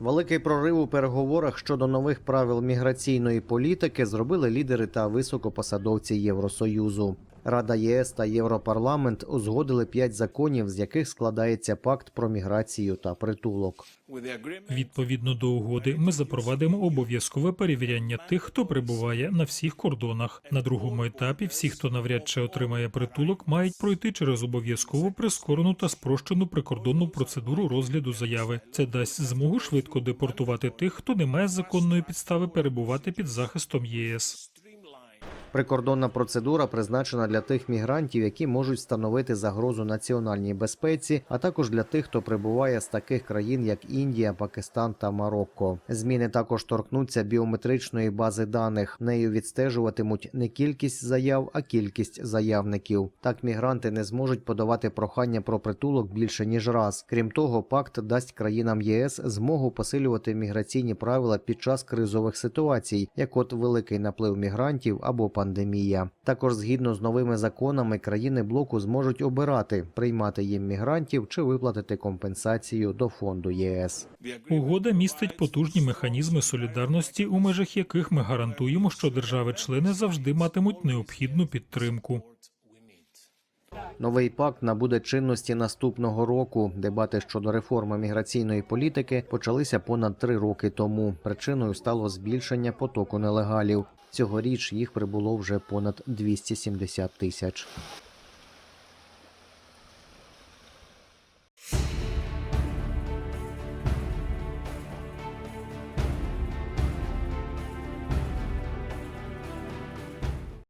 Великий прорив у переговорах щодо нових правил міграційної політики зробили лідери та високопосадовці Євросоюзу. Рада ЄС та Європарламент узгодили п'ять законів, з яких складається пакт про міграцію та притулок. Відповідно до угоди, ми запровадимо обов'язкове перевіряння тих, хто прибуває на всіх кордонах. На другому етапі всі, хто навряд чи отримає притулок, мають пройти через обов'язкову прискорену та спрощену прикордонну процедуру розгляду заяви. Це дасть змогу швидко депортувати тих, хто не має законної підстави перебувати під захистом ЄС. Прикордонна процедура призначена для тих мігрантів, які можуть становити загрозу національній безпеці, а також для тих, хто прибуває з таких країн, як Індія, Пакистан та Марокко. Зміни також торкнуться біометричної бази даних. Нею відстежуватимуть не кількість заяв, а кількість заявників. Так мігранти не зможуть подавати прохання про притулок більше ніж раз. Крім того, пакт дасть країнам ЄС змогу посилювати міграційні правила під час кризових ситуацій, як от великий наплив мігрантів або пандемія. Також згідно з новими законами, країни блоку зможуть обирати приймати їм мігрантів чи виплатити компенсацію до фонду ЄС. Угода містить потужні механізми солідарності, у межах яких ми гарантуємо, що держави-члени завжди матимуть необхідну підтримку. Новий пакт набуде чинності наступного року. Дебати щодо реформи міграційної політики почалися понад три роки тому. Причиною стало збільшення потоку нелегалів. Цьогоріч їх прибуло вже понад 270 тисяч.